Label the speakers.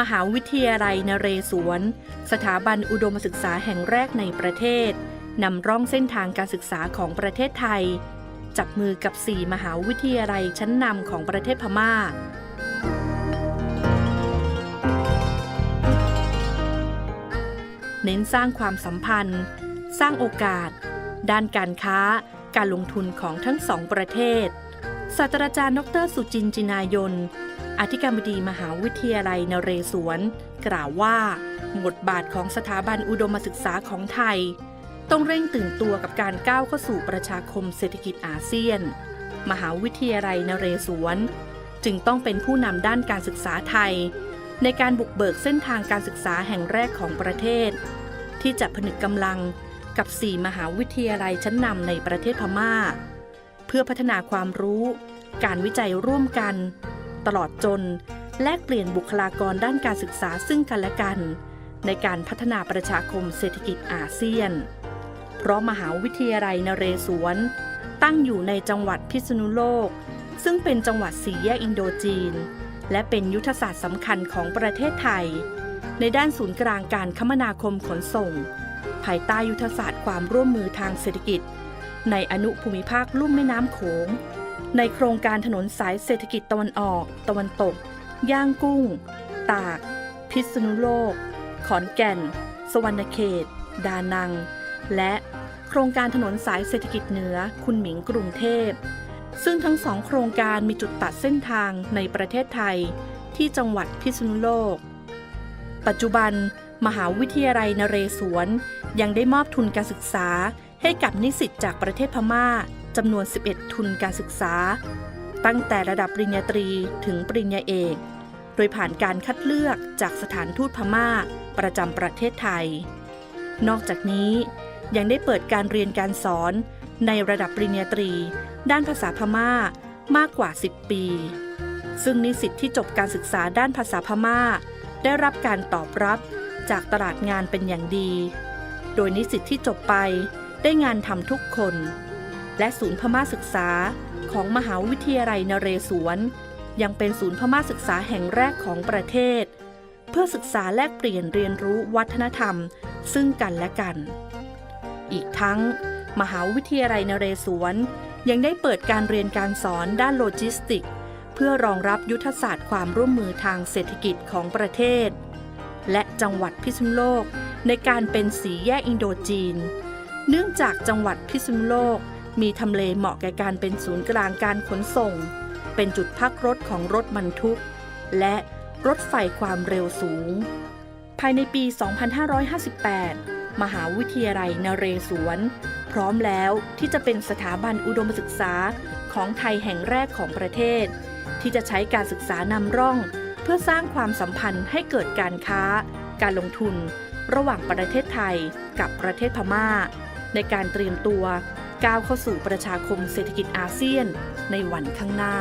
Speaker 1: มหาวิทยาลัยนเรศวร สถาบันอุดมศึกษาแห่งแรกในประเทศ นำร่องเส้นทางการศึกษาของประเทศไทย จับมือกับ 4 มหาวิทยาลัยชั้นนำของประเทศพม่า เน้นสร้างความสัมพันธ์ สร้างโอกาส ด้านการค้า การลงทุนของทั้งสองประเทศ ศาสตราจารย์ ดร สุจินจินายน อธิการบดีมหาวิทยาลัยนเรศวร กล่าวว่าบทบาทของสถาบันอุดมศึกษาของไทย ต้องเร่งตื่นตัวกับการก้าวเข้าสู่ประชาคมเศรษฐกิจอาเซียน มหาวิทยาลัยนเรศวร จึงต้องเป็นผู้นำด้านการศึกษาไทย ในการบุกเบิกเส้นทางการศึกษาแห่งแรกของประเทศ ที่จะผนึกกำลังกับ 4 มหาวิทยาลัยชั้นนำในประเทศพม่า พื่อพัฒนาความรู้ การวิจัยร่วมกัน ตลอดจน แลกเปลี่ยนบุคลากรด้านการศึกษาซึ่งกันและกัน ในการพัฒนาประชาคมเศรษฐกิจอาเซียน เพราะมหาวิทยาลัยนเรศวร ตั้งอยู่ในจังหวัดพิษณุโลก ซึ่งเป็นจังหวัดสีแยกอินโดจีน และเป็นยุทธศาสตร์สำคัญของประเทศไทย ในด้านศูนย์กลางการคมนาคมขนส่ง ภายใต้ยุทธศาสตร์ความร่วมมือทางเศรษฐกิจ ในอนุภูมิภาคลุ่มแม่น้ำโขง ในโครงการถนนสายเศรษฐกิจตะวันออก ตะวันตก ย่างกุ้ง ตาก พิษณุโลก ขอนแก่น สวรรณเขต ดานัง และโครงการถนนสายเศรษฐกิจเหนือ คุณหมิงกรุงเทพ ซึ่งทั้งสองโครงการมีจุดตัดเส้นทางในประเทศไทย ที่จังหวัดพิษณุโลก ปัจจุบันมหาวิทยาลัยนเรศวรยังได้มอบทุนการศึกษา ให้กับนิสิตจากประเทศพม่าจำนวน 11 ทุนการศึกษา ตั้งแต่ระดับปริญญาตรีถึงปริญญาเอก โดยผ่านการคัดเลือกจากสถานทูตพม่า ประจำประเทศไทย นอกจากนี้ยังได้เปิดการเรียนการสอนในระดับปริญญาตรี ด้านภาษาพม่ามากกว่า 10 ปี ซึ่งนิสิตที่จบการศึกษาด้านภาษาพม่า ได้รับการตอบรับจากตลาดงานเป็นอย่างดี โดยนิสิตที่จบไป ได้งานทำทุกคน และศูนย์พม่าศึกษาของมหาวิทยาลัยนเรศวร ยังเป็นศูนย์พม่าศึกษาแห่งแรกของประเทศ เพื่อศึกษาแลกเปลี่ยนเรียนรู้วัฒนธรรม ซึ่งกันและกัน อีกทั้ง มหาวิทยาลัยนเรศวร ยังได้เปิดการเรียนการสอนด้านโลจิสติก เพื่อรองรับยุทธศาสตร์ความร่วมมือทางเศรษฐกิจของประเทศ และจังหวัดพิษณุโลกในการเป็นสีแยกอินโดจีน เนื่องจากจังหวัดพิษณุโลก มีทำเลเหมาะแก่การเป็นศูนย์กลางการขนส่ง เป็นจุดพักรถของรถบรรทุก และรถไฟความเร็วสูง ภายในปี 2558 มหาวิทยาลัยนเรศวร พร้อมแล้วที่จะเป็นสถาบันอุดมศึกษาของไทยแห่งแรกของประเทศ ที่จะใช้การศึกษานำร่อง เพื่อสร้างความสัมพันธ์ให้เกิดการค้า การลงทุน ระหว่างประเทศไทยกับประเทศพม่า ในการเตรียมตัวก้าวเข้าสู่ประชาคมเศรษฐกิจอาเซียนในวันข้างหน้า